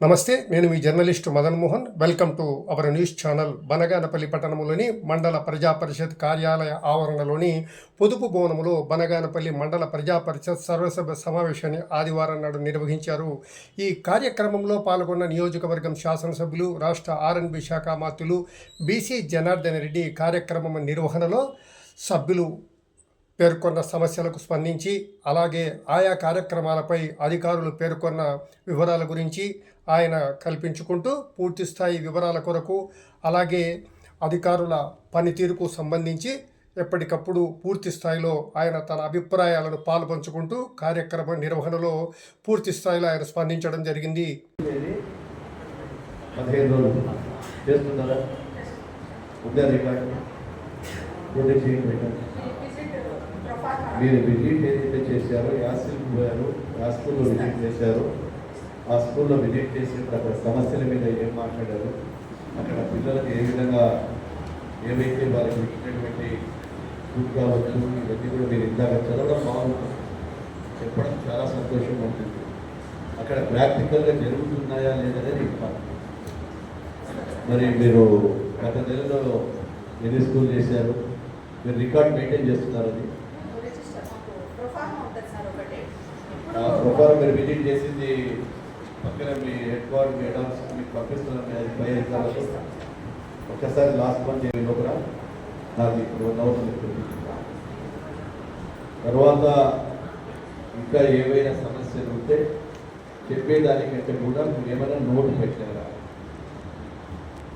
నమస్తే నేను మీ journalist Madan Mohan. Welcome to our news channel Banaganapalli పట్టణంలోని మండల ప్రజా పరిషత్ కార్యాలయ ఆవరణలోని పొదుపు భవనంలో బనగానపల్లి మండల ప్రజా పరిషత్ సర్వసభ సమావేశాన్ని ఆదివారం నాడు నిర్వహించారు. ఈ కార్యక్రమంలో పాల్గొన్న నియోజకవర్గం శాసనసభ్యులు రాష్ట్ర ఆర్ఎన్బి శాఖ మాతులు బీసీ జనార్దన్ రెడ్డి కార్యక్రమం నిర్వహణలో సభ్యులు పేర్కొన్న సమస్యలకు స్పందించి అలాగే ఆయా కార్యక్రమాలపై అధికారులు పేర్కొన్న వివరాల గురించి ఆయన కల్పించుకుంటూ పూర్తి స్థాయి వివరాల కొరకు అలాగే అధికారుల పనితీరుకు సంబంధించి ఎప్పటికప్పుడు పూర్తి స్థాయిలో ఆయన తన అభిప్రాయాలను పాల్పంచుకుంటూ కార్యక్రమ నిర్వహణలో పూర్తి స్థాయిలో ఆయన స్పందించడం జరిగింది. మీరు విజిట్ ఏదైతే చేశారో పోయారు విజిట్ చేశారు. ఆ స్కూల్లో విజిట్ చేసినప్పుడు అక్కడ సమస్యల మీద ఏం మాట్లాడారు? అక్కడ పిల్లలకు ఏ విధంగా ఏవైతే వారికి ఇచ్చినటువంటి ఫుడ్ కావచ్చు ఇవన్నీ కూడా మీరు ఇందాక చదవడం బాగుంటుంది. చెప్పడం చాలా సంతోషంగా ఉంటుంది. అక్కడ ప్రాక్టికల్గా జరుగుతున్నాయా లేదనేది ఇంపార్టెంట్ మరి మీరు గత నెలలో ఎన్ని స్కూల్ చేశారు? మీరు రికార్డ్ మెయింటైన్ చేస్తున్నారు అది? ఆ ప్రకారం మీరు విజిట్ చేసింది పక్కన మీ హెడ్ క్వార్టర్ మీ హెడ్ మీకు పంపిస్తున్నాను. అది పై అధికారులకు. ఒక్కసారి లాస్ట్ మంత్ లోపల. నాకు ఇప్పుడు వన్ అవర్ తర్వాత ఇంకా ఏవైనా సమస్యలు ఉంటే చెప్పేదానికంటే కూడా మీరు ఏమైనా నోట్ పెట్టారా?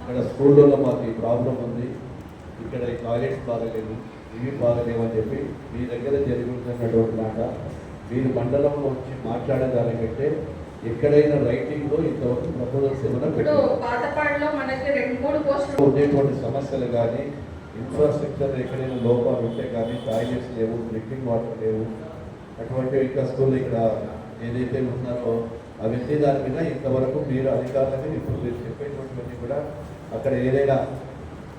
ఇక్కడ స్కూల్లో మాకు ఈ ప్రాబ్లం ఉంది. ఇక్కడ ఈ టాయిలెట్స్ బాగలేదు ఇవి బాగలేవు అని చెప్పి మీ దగ్గర జరుగుతున్నటువంటి మాట. మీరు మండలంలో వచ్చి మాట్లాడేదానికంటే ఎక్కడైనా రైటింగ్లో ఇంతవరకు ప్రపోజల్స్ ఏమైనా ఉండేటువంటి సమస్యలు కానీ ఇన్ఫ్రాస్ట్రక్చర్ ఎక్కడైనా లోపాలు ఉంటే కానీ టాయిలెట్స్ లేవు డ్రింకింగ్ వాటర్ లేవు అటువంటి ఇంకా స్కూల్ ఇక్కడ ఏదైతే ఉన్నారో అవన్నీ దాని మీద ఇంతవరకు మీరు అధికారులకి ఇప్పుడు మీరు చెప్పేటువంటివన్నీ కూడా అక్కడ ఏదైనా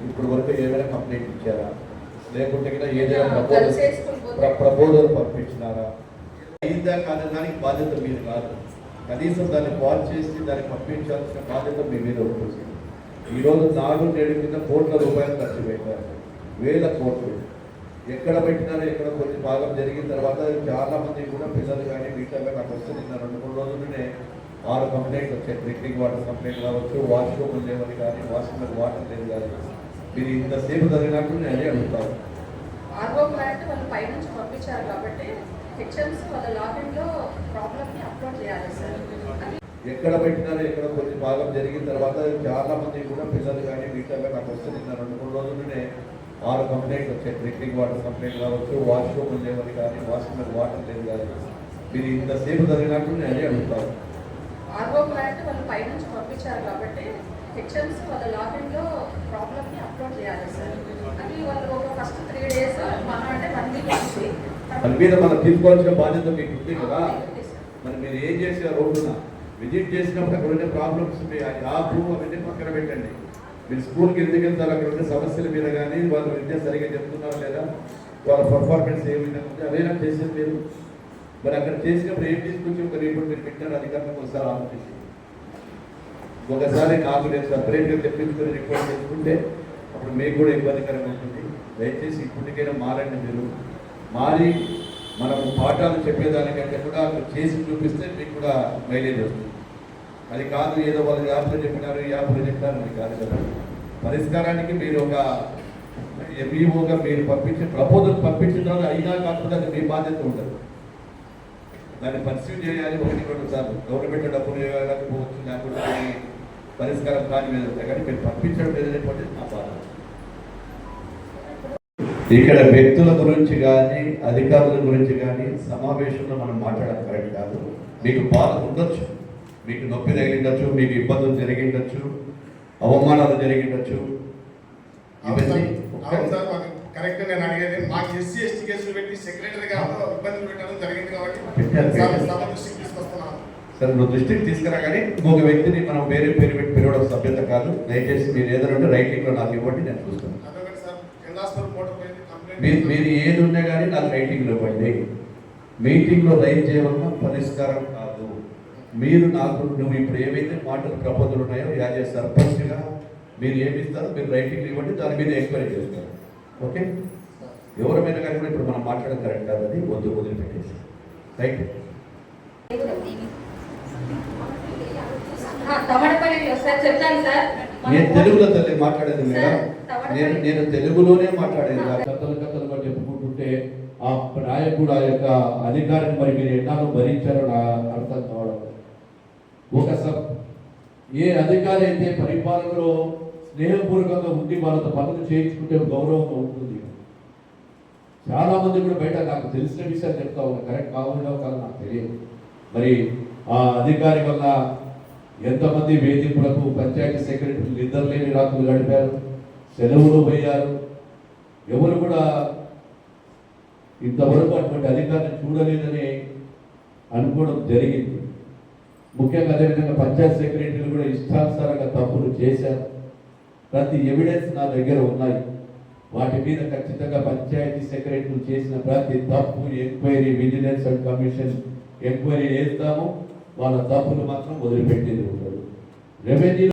ఇప్పుడు వరకు ఏదైనా కంప్లైంట్ ఇచ్చారా? లేకుంటే కూడా ఏదైనా ప్రపోజల్ ప్రపోజల్ పంపించినారా? అయిందా కాదా దానికి బాధ్యత మీరు కాదు. కనీసం దాన్ని కాల్ చేసి దాన్ని పంపించాల్సిన బాధ్యత మీ మీద ఉంటుంది. ఈరోజు నాలుగు నేడు కింద కోట్ల రూపాయలు ఖర్చు పెట్టారు. వేల కోట్లు. ఎక్కడ పెట్టినారో ఎక్కడ కొంచెం భాగం జరిగిన తర్వాత చాలా మంది కూడా పిల్లలు కానీ వీటిలో నాకు వస్తుంది. రెండు మూడు రోజులనే ఆరు కంప్లైంట్ వచ్చాయి. డ్రింకింగ్ వాటర్ కంప్లైంట్ కావచ్చు వాష్రూమ్ లేవని కానీ వాష్రూమ్ వాటర్ లేదు కానీ. మీరు ఇంతసేపు జరిగినట్టు నేను అదే అడుగుతాను. ఆర్ఓ ప్లాంట్ వాళ్ళు పైనుంచి పంపించారు కాబట్టి సెక్షన్స్ వాళ్ళ అప్లోడ్ చేయాలి సార్ ఎక్కడ పెట్టినారో ఎక్కడ కొంచెం భాగం జరిగిన తర్వాత చాలా మంది కూడా పిల్లలు కానీ వీటిలో నాకు వస్తుంది రెండు మూడు రోజుల్లోనే ఆరు కంప్లైంట్ వచ్చాయి. డ్రింకింగ్ వాటర్ కంప్లైంట్ కావచ్చు వాష్రూమ్ లేవని కానీ వాష్రూమ్ వాటర్ లేదు కానీ. మీరు ఇంతసేపు జరిగినట్టు నేను అదే అడుగుతాను. ఆర్ఓ ప్లాంట్ వాళ్ళు పైనుంచి పంపించారు కాబట్టి సెక్షన్స్ వాళ్ళ అప్లోడ్ చేయాలి సార్ అది వాళ్ళు ఒక ఫస్ట్ త్రీ డేస్ మహా అంటే వన్ వీక్ నుంచి దాని మీద మనం తీసుకోవాల్సిన బాధ్యత మీకు ఉంది కదా. మరి మీరు ఏం చేసారు రోడ్డున విజిట్ చేసినప్పుడు అక్కడ ఉండే ప్రాబ్లమ్స్ ఉన్నాయి ఆ యాప్ అవన్నీ పక్కన పెట్టండి. మీరు స్కూల్కి ఎందుకు వెళ్తారు? అక్కడ ఉండే సమస్యల మీద కానీ వాళ్ళు విద్య సరిగా చెప్తున్నారా లేదా? వాళ్ళ పర్ఫార్మెన్స్ ఏ విధంగా ఉంది? అదేనా చేసేది మీరు. మరి అక్కడ చేసినప్పుడు ఏం తీసుకొచ్చి ఒక రిపోర్ట్ మీరు పెట్టారు? అధికారులకు ఒకసారి ఆలోచించి. ఒకసారి నాకు నేను సపరేట్గా తెప్పించుకుని రిపోర్ట్ చేసుకుంటే అప్పుడు మీకు కూడా ఇబ్బందికరంగా ఉంటుంది. దయచేసి ఇప్పటికైనా మారండి మీరు. మారి మనము పాఠాలు చెప్పేదానికంటే కూడా అక్కడ చేసి చూపిస్తే మీకు కూడా మైలేజ్ వస్తుంది. అది కాదు ఏదో వాళ్ళు యాప్లో చెప్పినారు యాభై యాప్లో చెప్పినారు అది కాదు కదా. పరిష్కారానికి మీరు ఒక ఎంఈఓగా మీరు పంపించిన ప్రపోజల్ పంపించిన తర్వాత అయినా కాకపోతే అది మీ బాధ్యత ఉండదు. దాన్ని పర్సీవ్ చేయాలి ఒకటి రెండు సార్లు. గవర్నమెంట్ డబ్బులు ఇవ్వకపోవచ్చు లేకపోతే పరిష్కారం కాని మీద కానీ మీరు పంపించడం లేదనేటువంటి నా బాధ. ఇక్కడ వ్యక్తుల గురించి కానీ అధికారుల గురించి కానీ సమావేశంలో మనం మాట్లాడడం కరెక్ట్ కాదు. మీకు బాధ ఉండొచ్చు. మీకు నొప్పి తగిలిండొచ్చు మీకు ఇబ్బందులు జరిగిండొచ్చు అవమానాలు జరిగిండొచ్చు. కరెక్ట్ నేను అడిగేది మాకు ఎస్సీ ఎస్టీ కేసులు పెట్టి సెక్రటరీ గారు ఇబ్బందులు పెట్టడం జరిగింది కాబట్టి సరే నువ్వు దృష్టికి తీసుకురా కానీ ఇంకొక వ్యక్తిని మనం వేరే పేరు పెట్టి పిలవడం సభ్యత కాదు. దయచేసి మీరు ఏదైనా ఉంటే రైటింగ్లో నాకు ఇవ్వండి నేను చూస్తాను అదొకటి సార్ కిందాస్పూర్ మోటార్ పోయింది మీరు మీరు ఏది ఉన్నా కానీ నాకు రైటింగ్లో పోయింది మీటింగ్లో రైట్ చేయవలన పరిష్కారం కాదు. మీరు నాకు నువ్వు ఇప్పుడు ఏవైతే మాటలు ప్రపోజల్ ఉన్నాయో యాజ్ సర్పంచ్గా మీరు ఏమిస్తారో మీరు రైటింగ్ ఇవ్వండి దాని మీద ఎంక్వైరీ చేస్తారు. ఓకే? ఎవరి మీద కానీ కూడా ఇప్పుడు మనం మాట్లాడడం కరెక్ట్ కాదు అది. వద్దు వదిలిపెట్టేసి. రైట్ ఆ, చెప్తాను సార్. నేను తెలుగులో తల్లి మాట్లాడేది తమడపల్లి- నేను నేను తెలుగులోనే మాట్లాడేది. కథలు కథలుగా చెప్పుకుంటుంటే ఆ నాయకుడు ఆ యొక్క అధికారిని మరి మీరు ఎన్నాళ్ళు భరించారో నా అర్థం కావడం. ఒక సబ్ ఏ అధికారి అయితే పరిపాలనలో స్నేహపూర్వకంగా ఉండి వాళ్ళతో పనులు చేయించుకుంటే గౌరవంగా ఉంటుంది. చాలా మంది కూడా బయట నాకు తెలిసిన విషయాలు చెప్తా ఉన్నా కరెక్ట్ కావాలో కాదు నాకు తెలియదు. మరి ఆ అధికారి వల్ల ఎంతమంది వేధింపులకు పంచాయతీ సెక్రటరీలు నిద్ర లేని రాత్రులు గడిపారు? సెలవులు పోయారు? ఎవరు కూడా ఇంతవరకు అటువంటి అధికారులు చూడలేదని అనుకోవడం జరిగింది. ముఖ్యంగా అదేవిధంగా పంచాయత్ సెక్రటరీలు కూడా ఇష్టానుసారంగా తప్పులు చేశారు. ప్రతి ఎవిడెన్స్ నా దగ్గర ఉన్నాయి. వాటి మీద ఖచ్చితంగా పంచాయతీ సెక్రటరీలు చేసిన ప్రతి తప్పు enquiry vigilance and commission enquiry చేస్తాము. వాళ్ళ తప్పులు మాత్రం వదిలిపెట్టేది ఉండదు. రెవెన్యూ